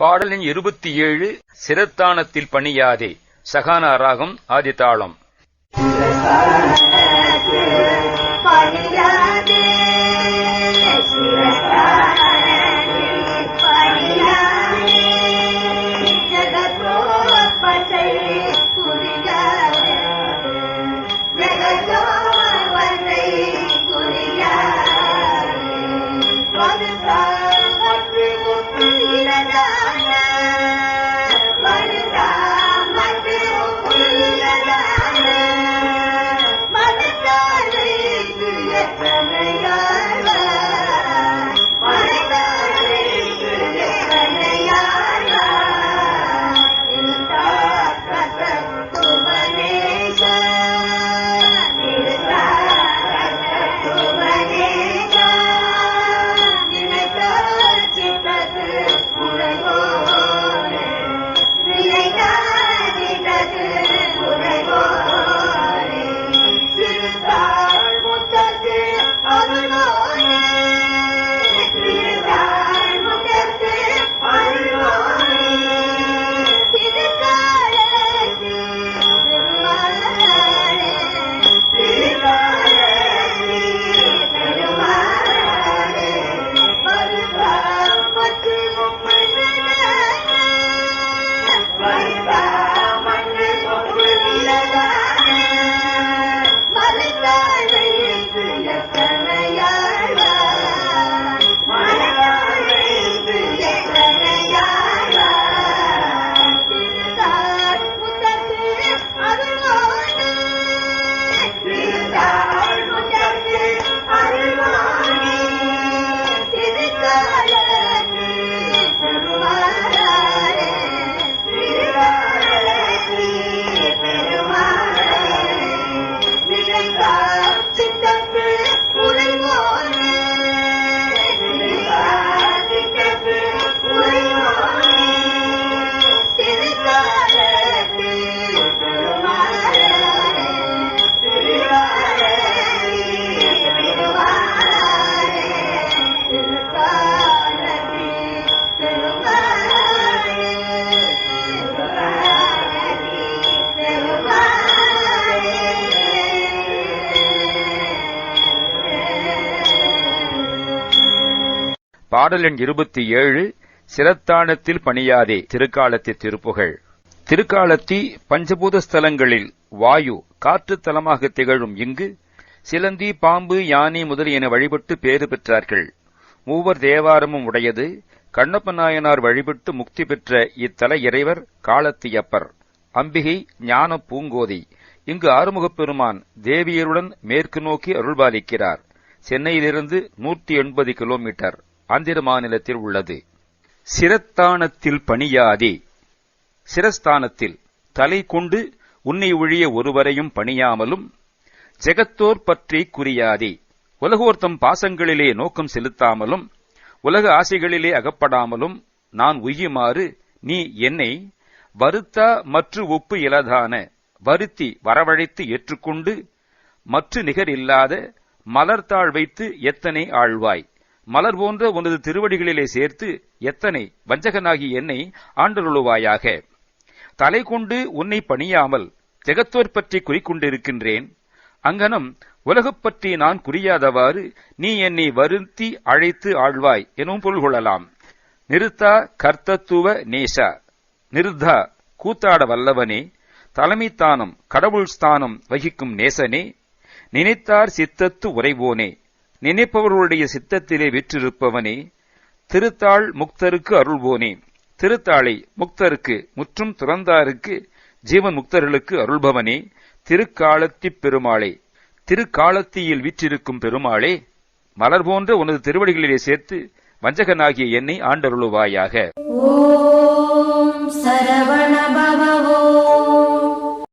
பாடலின் இருபத்தி ஏழு சிரத்தானத்தில் பணியாதே சகானா ராகம் ஆதிதாளம் பாடல் எண் இருபத்தி ஏழு சிரத்தானத்தில் பணியாதே திருக்காலத்தி திருப்புகழ் திருக்காலத்தி பஞ்சபூத ஸ்தலங்களில் வாயு காற்று தலமாக திகழும் இங்கு சிலந்தி பாம்பு யானை முதலியன வழிபட்டு பேறு பெற்றார்கள். மூவர் தேவாரமும் உடையது. கண்ணப்ப நாயனார் வழிபட்டு முக்தி பெற்ற இத்தல இறைவர் காலத்தியப்பர். அம்பிகை ஞான பூங்கோதி. இங்கு ஆறுமுகப் பெருமான் தேவியருடன் மேற்கு நோக்கி அருள்பாலிக்கிறார். சென்னையிலிருந்து நூற்றி எண்பது கிலோமீட்டர். ஆந்திர மாநிலத்தில் உள்ளது. சிரத்தானத்தில் பணியாதே. சிரஸ்தானத்தில் தலை கொண்டு உன்னை ஒழிய ஒருவரையும் பணியாமலும் ஜெகத்தோர் பற்றி குறியாதே. உலகோர்த்தம் பாசங்களிலே நோக்கம் செலுத்தாமலும் உலக ஆசைகளிலே அகப்படாமலும் நான் உய்யுமாறு நீ என்னை வருத்தா மற்ற ஒப்பு இலதான வருத்தி வரவழைத்து ஏற்றுக்கொண்டு மற்ற நிகர் இல்லாத மலர்த்தாழ் வைத்து எத்தனை ஆழ்வாய்? மலர் போன்ற உனது திருவடிகளிலே சேர்த்து எத்தனை வஞ்சகனாகி என்னை ஆண்டருளுவாயாக. தலை கொண்டு உன்னை பணியாமல் ஜெகத்தோர் பற்றி குறிக்கொண்டிருக்கின்றேன். அங்கனம் உலகப் பற்றி நான் குறியாதவாறு நீ என்னை வருத்தி அழைத்து ஆழ்வாய் எனும் பொருள் கொள்ளலாம். நிறுத்தா கர்த்தத்துவ நேசா. நிருத்தா கூத்தாட வல்லவனே. தலைமைத்தானம் கடவுள் ஸ்தானம் வகிக்கும் நேசனே. நினைத்தார் சித்தத்து உறைவோனே. நினைப்பவர்களுடைய சித்தத்திலே விற்றிருப்பவனே திருத்தாள் முக்தருக்கு அருள்வோனே திருத்தாளை முக்தருக்கு முற்றும் துறந்தாருக்கு ஜீவன் முக்தர்களுக்கு அருள்பவனே திருக்காலத்தி பெருமாளே. திருக்காலத்தியில் விற்றிருக்கும் பெருமாளே மலர் போன்ற உனது திருவடிகளிலே சேர்த்து வஞ்சகனாகிய என்னை ஆண்டருளுவாயாக. ஓம் சரவண